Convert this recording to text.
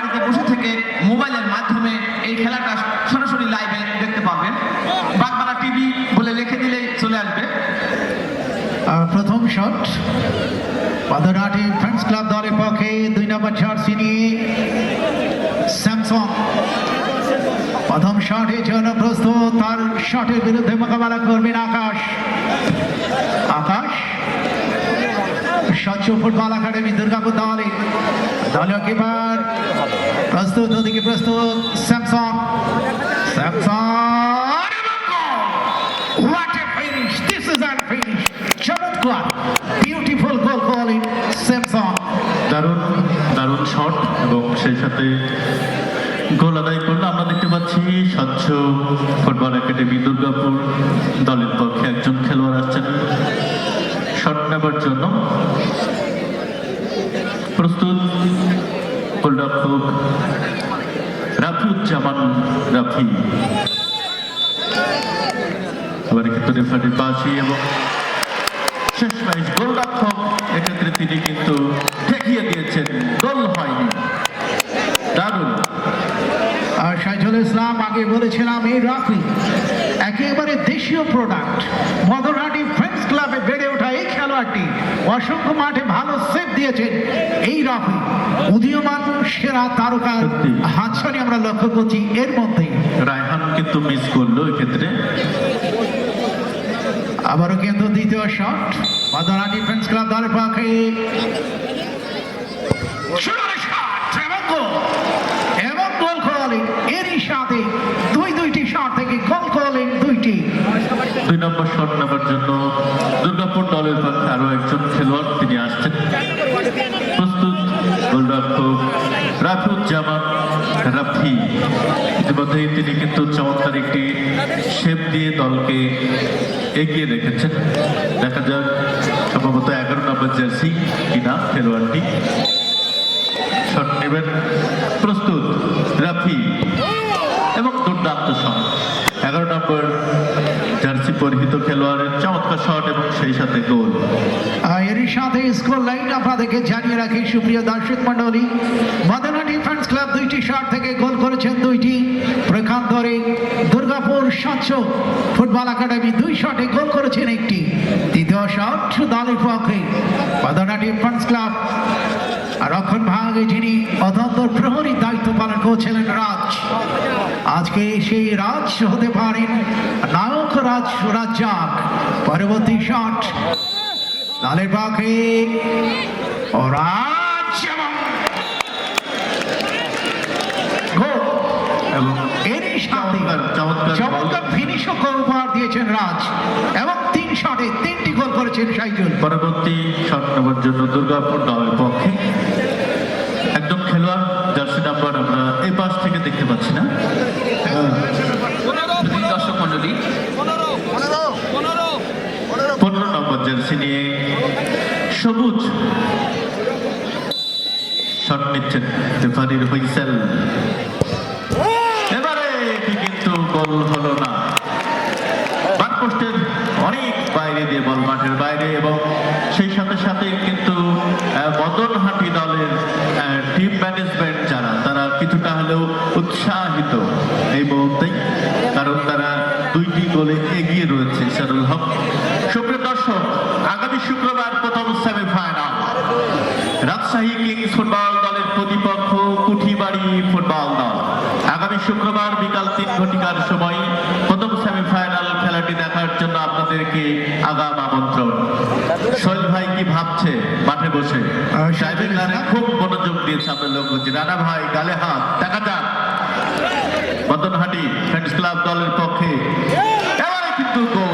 বাড়িতে বসে থেকে মোবাইলের মাধ্যমে এই খেলাটা সরাসরি লাইভে দেখতে পাবেন। বাগবালা টিভি বলে লিখে দিলেই চলে আসবে। প্রথম শট পাদরাটি ফ্রেন্ডস ক্লাব দলের পক্ষে দুই নম্বর জার্সি নিয়ে স্যামসং প্রথম শটের জন্য প্রস্তুত, তার শটের বিরুদ্ধে মোকাবেলা করবেন আকাশ। আকাশ, স্বচ্ছ ফুটবল একাডেমি দুর্গাপুর দলে দলীয় কিপার প্রস্তুত ওদিকে প্রস্তুত Samsung Samsung What a finish! This is a finish. চমৎকার বিউটিফুল দারুণ দারুণ শট এবং সেই সাথে গোল আদায় আমরা দেখতে পাচ্ছি স্বচ্ছ ফুটবল একাডেমি দুর্গাপুর দলের পক্ষে একজন খেলোয়াড় আসছেন শট নেবার জন্য প্রস্তুত। গোলরক্ষক রাফিউজ্জামান রাফি। এবারে কিন্তু রেফারির পাশে এবং শেষ ম্যাচ গোলরক্ষক এক্ষেত্রে তিনি কিন্তু ঠেকিয়ে দিয়েছেন। গোল হয়নি। দারুণ। আর সাইজুল ইসলাম, আগে বলেছিলাম এই রাফি একেবারে দেশীয় প্রোডাক্ট মদরহাটি ফ্রেন্ডস ক্লাবে বেড়ে ওঠা এই খেলোয়াড়টি অসংখ্য মাঠে ভালো সেভ দিয়েছেন এই রাফি উদীয়মান সেরা তারকার। হাতছানি আমরা লক্ষ্য করছি এর মধ্যেই রায়হান কিন্তু মিস করল এক্ষেত্রে। আবারও কিন্তু দ্বিতীয় শট মদনা ডিফেন্স ক্লাব দলের পক্ষে। এবং গোল। করলেন এরই সাথে দুই দুইটি শট থেকে গোল করলেন দুইটি। দুই নম্বর শট নেবার রাফিউজ্জামান রাফি। ইতিমধ্যেই তিনি কিন্তু চমৎকার একটি শেপ দিয়ে দলকে এগিয়ে রেখেছেন। দেখা যাক সম্ভবত এগারো নম্বর জার্সি কিনা খেলোয়াড়টি। শট নেবেন প্রস্তুত রাফি এবং দুর্দান্ত শট এগারো নম্বর জার্সি চমৎকার শট এবং সেই সাথে গোল। এরই সাথে স্কোর লাইন আপনাদেরকে জানিয়ে রাখি, সুপ্রিয় দর্শক মন্ডলী মদনা ডিফেন্স ক্লাব দুইটি শট থেকে গোল করেছেন দুইটি। প্রকান্তরে দুর্গাপুর স্বচ্ছ ফুটবল একাডেমি দুই শটে গোল করেছেন একটি। তৃতীয় শট দলের পক্ষে মদনা ডিফেন্স ক্লাব রক্ষণ ভাগে যিনি পালন করছিলেন রাজ। আজকে সেই রাজ হতে পারেন নায়ক রাজ রাজ্জাক পরবর্তী শট ও রাজ এবং গোল। এবং এরই সাথে চমৎকার, চমৎকার চমৎকার উপহার দিয়েছেন রাজ। এবং তিন শটে তিনটি গোল করেছেন সাইজুল পরবর্তী শট জন্য দুর্গাপুর দলের পক্ষে একদম খেলোয়াড় জার্সি নাম্বার আমরা এই পাশ থেকে দেখতে পাচ্ছি না। দর্শক মন্ডলী পনেরো নম্বর জার্সি নিয়ে সবুজ শট নিচ্ছেন রেফারির হুইসেল। এবারে এটি কিন্তু গোল হলো না। অনেক বাইরে দিয়ে বল মাঠের বাইরে এবং সেই সাথে সাথে কিন্তু আহ, মদনহাটি এই মুহূর্তেই কারণ তারা দুইটি গোলে এগিয়ে রয়েছে শারুল হক। সুপ্রিয় দর্শক আগামী শুক্রবার প্রথম সেমিফাইনাল। রাজশাহী কিংস ফুটবল দলের প্রতিপক্ষ কুঠিবাড়ি ফুটবল দল। আগামী শুক্রবার বিকাল তিন ঘটিকার সময় প্রথম সেমিফাইনাল খেলাটি দেখার জন্য আপনাদেরকে আগাম আমন্ত্রণ। শৈল ভাই কি ভাবছে মাঠে বসে? খুব মনোযোগ দিয়েছে আমরা লোক রানা ভাই গালে হাত দেখা যাক মদনহাটি ফ্রেন্ডস ক্লাব দলের পক্ষে। এবারে কিন্তু গোল।